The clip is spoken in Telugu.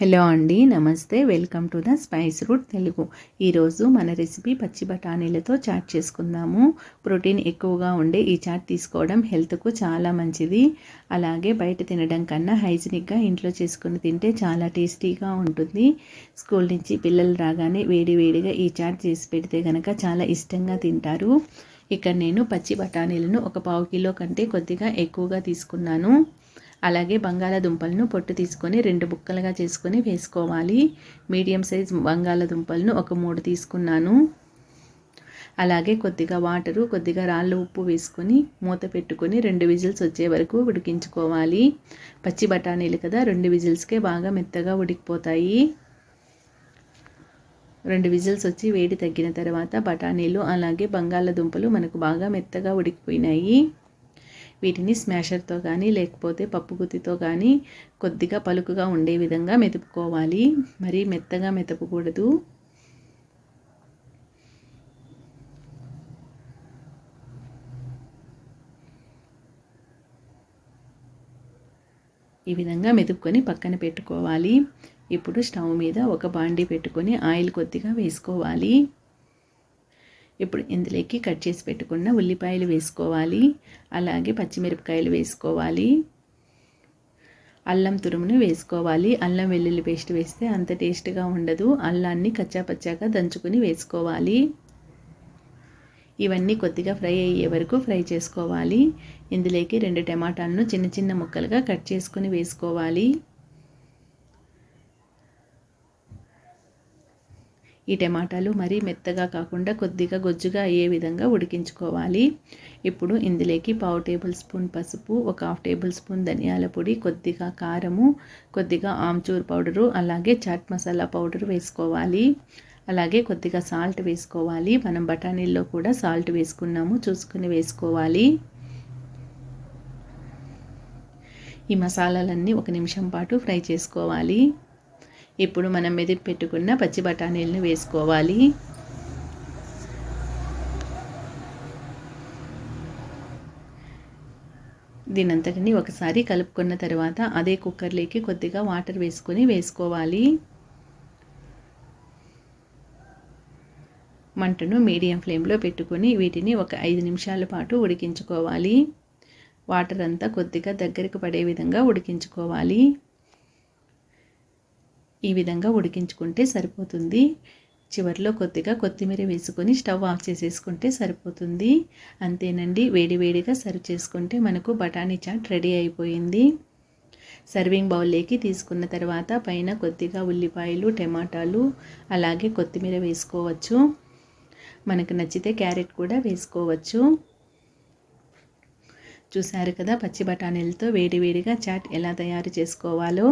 హలో అండి నమస్తే. Welcome to the spice route Telugu. ఈరోజు మన రెసిపీ పచ్చి బఠానీలతో చాట్ చేసుకుందాము. ప్రోటీన్ ఎక్కువగా ఉండే ఈ చాట్ తీసుకోవడం హెల్త్కు చాలా మంచిది. అలాగే బయట తినడం కన్నా హైజీనిక్గా ఇంట్లో చేసుకుని తింటే చాలా టేస్టీగా ఉంటుంది. స్కూల్ నుంచి పిల్లలు రాగానే వేడి వేడిగా ఈ చాట్ చేసి పెడితే కనుక చాలా ఇష్టంగా తింటారు. ఇక్కడ నేను పచ్చి బఠానీలను ఒక పావు కిలో కంటే కొద్దిగా ఎక్కువగా తీసుకున్నాను. అలాగే బంగాళాదుంపలను పొట్టు తీసుకొని రెండు బుక్కలుగా చేసుకొని వేసుకోవాలి. మీడియం సైజ్ బంగాళాదుంపలను ఒక మూడు తీసుకున్నాను. అలాగే కొద్దిగా వాటరు కొద్దిగా రాళ్ళు ఉప్పు వేసుకొని మూత పెట్టుకొని రెండు విజిల్స్ వచ్చే వరకు ఉడికించుకోవాలి. పచ్చి బఠానీలు కదా రెండు విజిల్స్కే బాగా మెత్తగా ఉడికిపోతాయి. రెండు విజిల్స్ వచ్చి వేడి తగ్గిన తర్వాత బఠానీలు అలాగే బంగాళాదుంపలు మనకు బాగా మెత్తగా ఉడికిపోయినాయి. వీటిని స్మాషర్తో కానీ లేకపోతే పప్పు గుత్తితో కానీ కొద్దిగా పలుకుగా ఉండే విధంగా మెతుపుకోవాలి మరీ మెత్తగా మెతపకూడదు ఈ విధంగా మెతుక్కొని పక్కన పెట్టుకోవాలి. ఇప్పుడు స్టవ్ మీద ఒక బాండీ పెట్టుకొని ఆయిల్ కొద్దిగా వేసుకోవాలి. ఇప్పుడు ఇందులోకి కట్ చేసి పెట్టుకున్న ఉల్లిపాయలు వేసుకోవాలి. అలాగే పచ్చిమిరపకాయలు వేసుకోవాలి. అల్లం తురుమును వేసుకోవాలి. అల్లం వెల్లుల్లి పేస్ట్ వేస్తే అంత టేస్ట్గా ఉండదు. అల్లాన్ని కచ్చాపచ్చాగా దంచుకొని వేసుకోవాలి. ఇవన్నీ కొద్దిగా ఫ్రై అయ్యే వరకు ఫ్రై చేసుకోవాలి. ఇందులోకి రెండు టమాటాలను చిన్న చిన్న ముక్కలుగా కట్ చేసుకొని వేసుకోవాలి. ఈ టమాటాలు మరీ మెత్తగా కాకుండా కొద్దిగా గొజ్జుగా అయ్యే విధంగా ఉడికించుకోవాలి. ఇప్పుడు ఇందులోకి పావు టేబుల్ స్పూన్ పసుపు ఒక హాఫ్ టేబుల్ స్పూన్ ధనియాల పొడి కొద్దిగా కారము కొద్దిగా ఆమ్చూర్ పౌడరు అలాగే చాట్ మసాలా పౌడర్ వేసుకోవాలి. అలాగే కొద్దిగా సాల్ట్ వేసుకోవాలి. మనం బఠానీల్లో కూడా సాల్ట్ వేసుకున్నాము చూసుకుని వేసుకోవాలి. ఈ మసాలాలన్నీ ఒక నిమిషం పాటు ఫ్రై చేసుకోవాలి. ఇప్పుడు మనం మెదిపి పెట్టుకున్న పచ్చి బఠానీలను వేసుకోవాలి. దీనంతటిని ఒకసారి కలుపుకున్న తర్వాత అదే కుక్కర్లోకి కొద్దిగా వాటర్ వేసుకొని వేసుకోవాలి. మంటను మీడియం ఫ్లేమ్లో పెట్టుకొని వీటిని ఒక ఐదు నిమిషాల పాటు ఉడికించుకోవాలి. వాటర్ అంతా కొద్దిగా దగ్గరకు పడే విధంగా ఉడికించుకోవాలి. ఈ విధంగా ఉడికించుకుంటే సరిపోతుంది. చివరిలో కొద్దిగా కొత్తిమీర వేసుకొని స్టవ్ ఆఫ్ చేసేసుకుంటే సరిపోతుంది. అంతేనండి వేడివేడిగా సర్వ్ చేసుకుంటే మనకు బఠానీ చాట్ రెడీ అయిపోయింది. సర్వింగ్ బౌల్లోకి తీసుకున్న తర్వాత పైన కొద్దిగా ఉల్లిపాయలు టమాటాలు అలాగే కొత్తిమీర వేసుకోవచ్చు. మనకు నచ్చితే క్యారెట్ కూడా వేసుకోవచ్చు. చూశారు కదా పచ్చి బఠానీలతో వేడివేడిగా చాట్ ఎలా తయారు చేసుకోవాలో?